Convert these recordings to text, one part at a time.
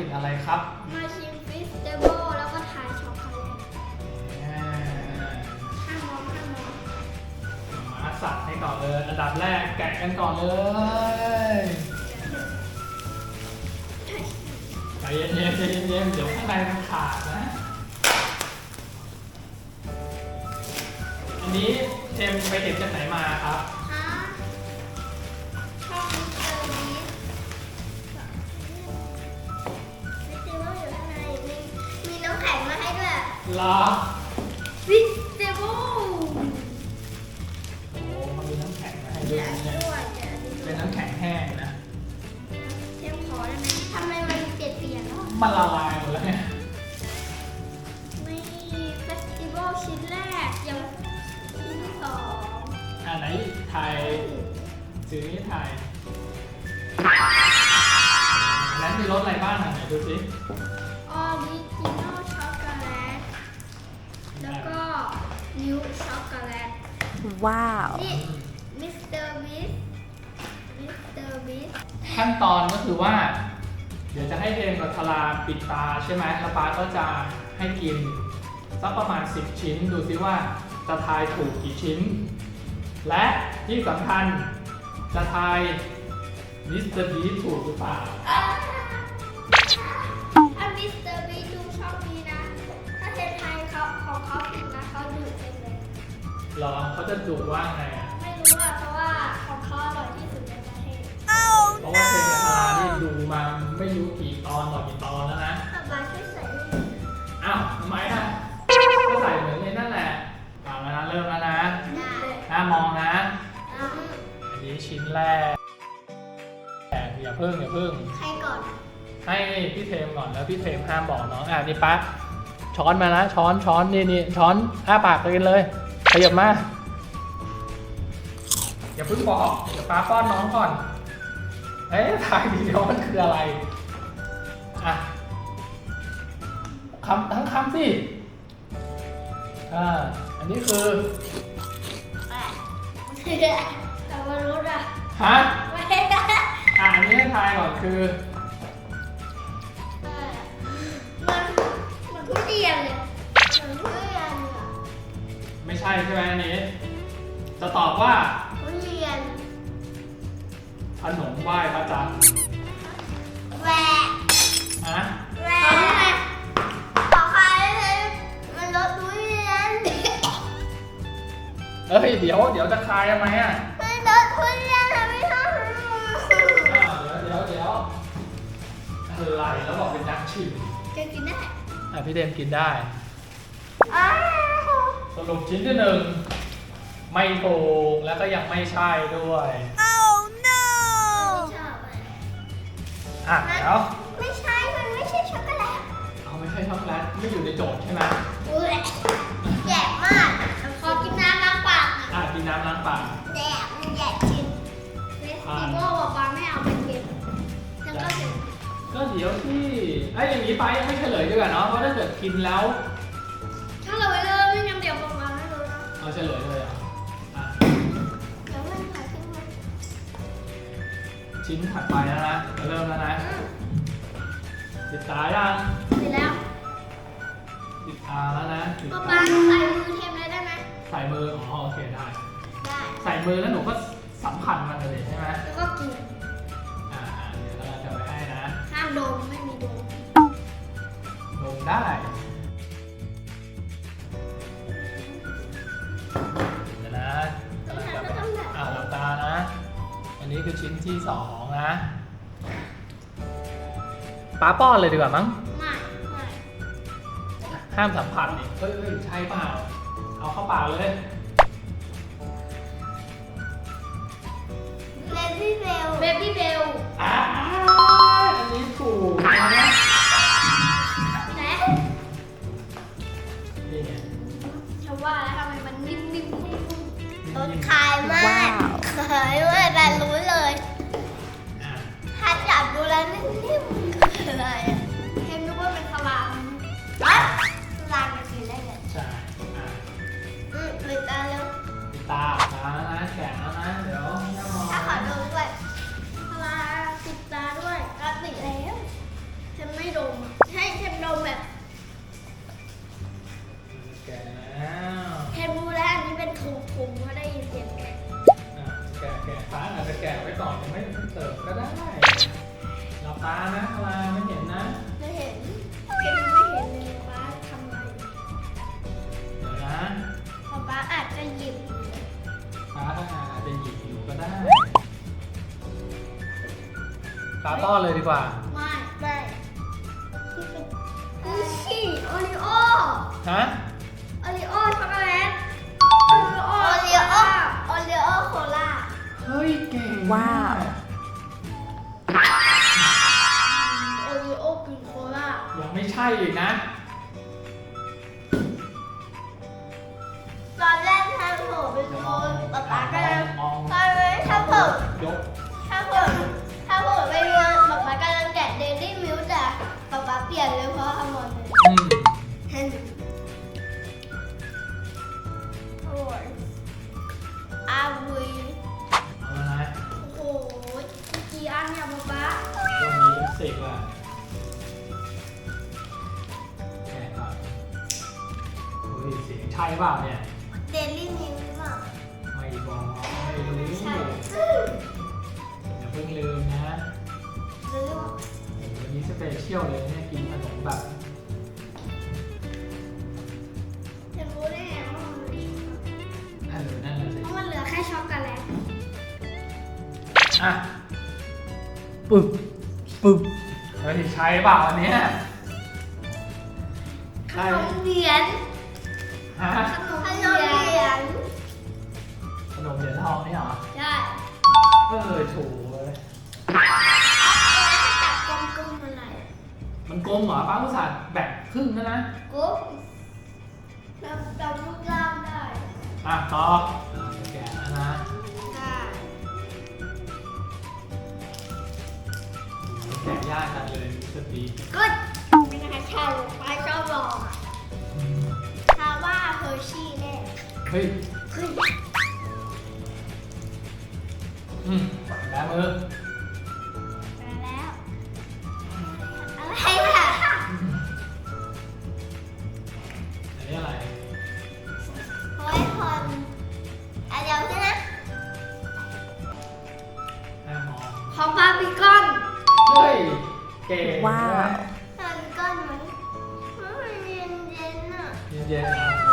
กินอะไรครับมาชิมฟิสเดเบิลแล้วก็ทายช็อกโกแลตอ่าห้ามมองห้ามมองมาสัตว์ให้ก่อนเลย อันดับแรกแกะกันก่อนเลย ใจเย็นๆใจเย็นๆเดี๋ยวข้างในมันขาดนะ อันนี้เทมไปเห็นจากไหนมาครับ เหรอฟิสเดเบิลโอ้มันมีน้ำแข็งมาให้ด้วแกะยนะด้วยแกะด้เป็วนยน้ำแข็งแห้งนะเทมขอได้ไหมทำไมมันเปลี่ยนเปลี่ยนแล้วมันละลายหมดแล้วเนี่ย ไม่เฟสติวัลชิ้นแรกยังชิ้นที่สองอันไหนไทยซื้อนี่ไทยอันนั้นมีรสอะไรบ้างอะไหนดูสิ มิลค์ช็อกโกแลต Wow. นี่มิสเตอร์บิสมิสเตอร์บิสขั้นตอนก็คือว่า เดี๋ยวจะให้เทมกับทาราปิดตาใช่ไหมแล้วป้าก็จะให้กินสักประมาณ 10 ชิ้น ดูซิว่าจะทายถูกกี่ชิ้น และที่สำคัญจะทายมิสเตอร์บีถูกหรือเปล่าถ้า หรอเขาจะดูว่าไงอะไม่รู้อะเพราะว่าของเขาอร่อยที่สุดในประเทศเพราะว่าเทมกับทารานี่ดูมาไม่รู้กี่ตอนต่อกี่ตอนแล้วนะถ้าบายช่วยใส่ด้วยอ้าวทำไมอะก็ใส่เหมือนในนั่นแหละเอาแล้วนะเริ่มแล้วนะได้ห้ามมองนะ อะอันนี้ชิ้นแรกแต่อย่าเพิ่งอย่าเพิ่ง ใครก่อน ให้พี่เทมก่อนแล้วพี่เทมห้ามบอกน้องอะนี่ปั๊ช้อนมานะช้อนช้อนนี่นี่ช้อนอ้าปากกินเลย ขยับมา อย่าเพิ่งบอกเดี๋ยวป้าป้อนน้องก่อน เอ๊ะถ่ายดีเดียวมันคืออะไร อะคำทั้งคำสิ อ่า อันนี้คือแปะแต่ว่ารถอะฮะ ไม่ได้อะอันนี้ให้ทายก่อนคือเออมันเหมันทุเรียนเลย ใช่ใช่ไหมอันนี้ จะตอบว่าทุเรียนขนมไหว้พระจันทร์แหวะฮะแหวะขอใครเลยมันรถทุเรียนเอ้ยเดี๋ยวเดี๋ยวจะคายทำไมอะมันรถทุเรียนอะไม่ใช่อ้าวเดี๋ยวเดี๋ยวเดี๋ยวอะไรแล้วบอกเป็นนักชิมจะกินได้อะพี่เดมกินได้อ้าวส รุปชิ้นที่หนึ่งไม่ถูกแล้วก็ยังไม่ใช่ด้วย Oh ไม่ no! ชอบอะอะเดี๋ยวไม่ใช่ มันไม่ใช่ช็อกโกแลตเอาไม่ใช่ช็อกโกแลตไม่อยู่ในโจทย์ใช่ไหมอุ้ยแย่มากขอกินน้ำล้างปากหน่อยอะกินน้ำล้างปาก แย่มันแย่จริงเฟสติวัลบอกว่าไม่เอาไปกินยังก็ถึงก็เดี๋ยวที่ไอ้ยอย่างนี้ไปยังไม่เฉลยดีกว่าเนาะเพราะถ้าเกิดกินแล้ว เอาเฉลยเลยเหรอะอะเดี๋ยวมันหายขึ้นมาชิ้นถัดไปแล้วนะจะเริ่มแล้วนะปิดตายังเสร็จแล้วปิดตาแล้วนะปิดป๊าตาป๊าใส่มือเทมเลยได้ไหมใส่มืออ๋อโอเคได้ ได้ใส่มือแล้วหนูก็สัมผัสมันเลยใช่ไหมแล้วก็กินอ่าอ่าเดี๋ยวเราจะไปให้นะห้ามดมไม่มีดมลงได้เดี๋ ที่สองนะป้าป้อนเลยดีกว่ามั้ง ไม่ไม่ห้ามสัมผัสดิเฮ้ยเฮ้ยใช่เปล่า เอาเข้าปากเลย ตา ต้อนเลยดีกว่า ไม่ไม่ดูสิโอริโอฮะ โอริโอช็อกโกแลตโอริโอโอริโอโอริโอโคลาเฮ้ยเก่งว้าว โอริโอกินโคลายังไม่ใช่อีกนะ ตอนแรกทำผมเป็นโคนป๊าป๊าก็เลยมองตอนนี้ถ้าผมยก ถ้าผมถ้าผม เดลี่มิลแต่ป๊าป๊าเปลี่ยนเลยเพราะทำหมดเลยอืมเห็นโอ้ยอาวุยเอาละนะโอ้โหกี่อันเนี่ยป๊าป๊าก็มีเป็นสิบอะแกะก่อนดูดิเสียงใช่เปล่าเนี่ย แบบจะรู้ได้ไงว่ามันเหลือเออนั่นแหละสิเพราะมันเหลือแค่ช็อกโกแลตอะปึ๊บปึ๊บเฮ้ยใช่เปล่าอันเนี้ยขใช่นมเหรียญฮะขนมเหรียญขนมเหรียญทองนี่เหรอ ใช่ เออถูกเลย มันกลมเหรอป้าอุตส่าห์แบ่งครึ่งนะนะกลมแล้วจำรูปร่างได้อะต่ออะแกะแล้วนะใช่โอ้โหแกะยากจังเลยสตีก็ไม่น่าใช่ไปชอบลองอะอืมถ้าว่าเฮอร์ชี่แน่เฮ้ยเฮ้ยอืมแล้วมือ อ่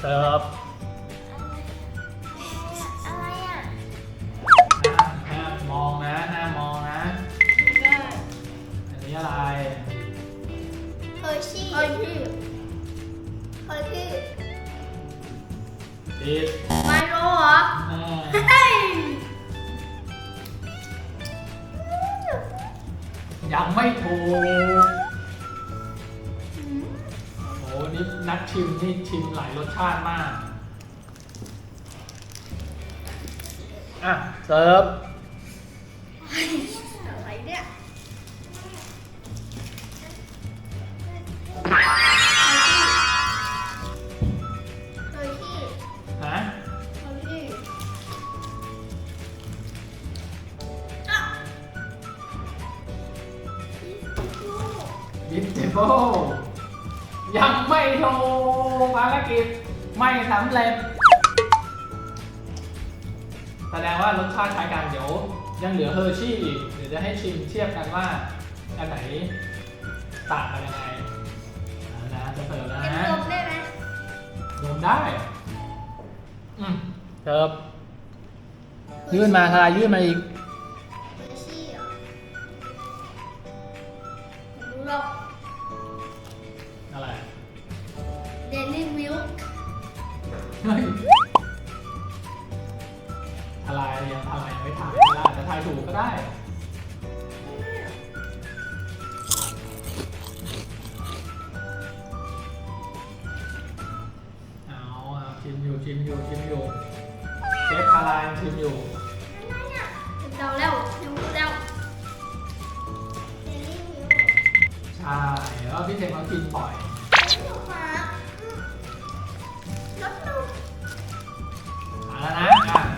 เสิร์ฟอะไรอะนะห้ามมองนะห้ามมองนะอันนี้อะไร เฮอร์ชี่เฮอร์ชี่เฮอร์ชี่ติดไมโลเหรอแม่เฮ้ยยังไม่ถูก นักชิมนี่ชิมหลายรสชาติมาก อะ เสิร์ฟ กภารกิจไม่สำเร็จ แสดงว่ารสชาติคล้ายกันเดี๋ยว ยังเหลือเฮอร์ชี่อีกเดี๋ยวจะให้ชิมเทียบกันว่าอันไหนต่างกันยังไงเอานะจะเสิร์ฟแล้วเป็นนะลมได้ไหมรวมได้อืมเสิร์ฟยื่นมาทลายยื่นมาอีก เฮอร์ชี่เหรอไม่รู้หรอก เดลี่มิลค์เฮ้ยทลายยังทลายยังไม่ถ่ายทลายอาจจะทายถูกก็ได้ เอาเอาชิมอยู่ชิมอยู่ชิมอยู่ยังชิมอยู่อะไรเนี่ยเดาแล้วรู้แล้วเจลลี่มิวใช่แล้วพี่เทมเขากินบ่อย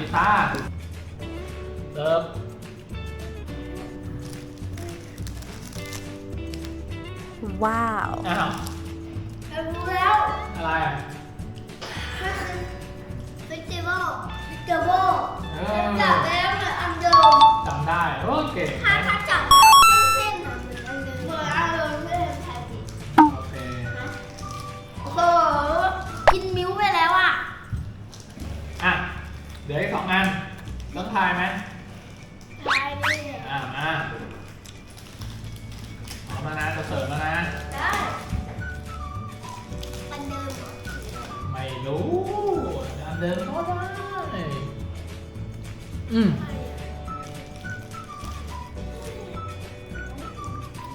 ปิดตาเติมว้าว อ้าวรู้แล้วอะไรอะมันคือเฟสติวัลเดอะโบเอจับอแล้วเหมือน อันเดิมก็ได้อืม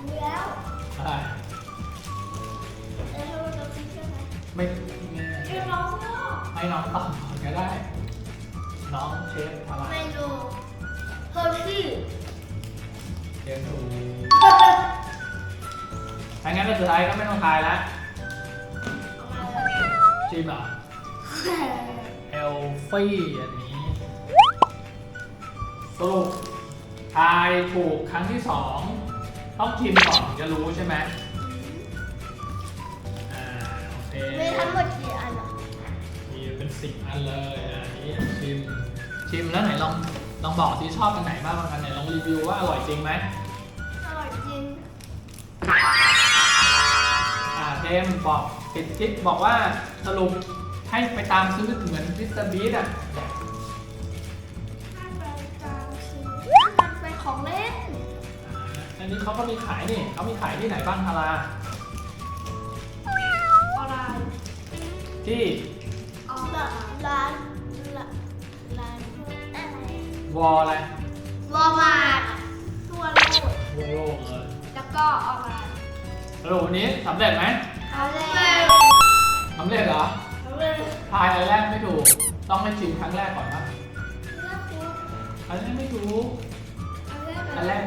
รู้แล้วอะไรแล้วเราจะกินใช่ไหมไม่ไม่เรียกน้องก็ให้น้องตอบก่อนก็ได้ น้องเชฟอะไรไม่รู้เฮอร์ชี่เชฟดูก ถ้างั้นเราสุดท้ายก็ไม่ต้องทายละเอามาเลยชิมเหรอ เอลฟี่อันนี้สรุปทายถูกครั้งที่สองต้องชิมก่อนถึงจะรู้ใช่ไหมอ่าโอเคมีทั้งหมดกี่อันอะมีเป็นสิบอันเลยอะอันนี้ชิมชิมแล้วไหนลองลองบอกที่ชอบอันไหนบ้างบางอันไหนลองรีวิวว่าอร่อยจริงไหมอร่อยจริงอ่าเจมส์บอกปิดคลิปบอกว่าสรุป ให้ไปตามซื้อเหมือนพิสต์บีทอะถ้าไปตามซื้อมันเป็นของเล่นอ่าอันนี้เขาก็มีขายนี่เขามีขายที่ไหนบ้างทาราออนไลน์ที่ออนร้านร้านร้านอะไรวอลอะไรวอลมาร์ททั่วโลกทั่วโลกเลยแล้วก็ออนไลน์สรุปวันนี้สำเร็จไหมเอาเลยสำเร็จเหรอ ทายอะไรแรกไม่ถูก ต้องไปชิมครั้งแรกก่อนครับ อันแรกไม่ถูก อันแรก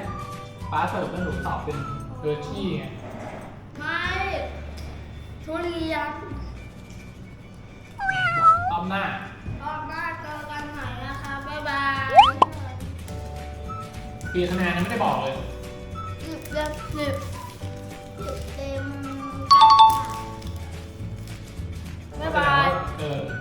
ป้าเสิร์ฟแล้วหนูตอบเป็นเบอร์ชี่ไงไม่ทุเรียนตอบหน้า รอบหน้าเจอกันใหม่นะคะ บ๊ายบายเปีคะแนนยังไม่ได้บอกเลย สิบเต็มเต็มบ๊ายบาย 嗯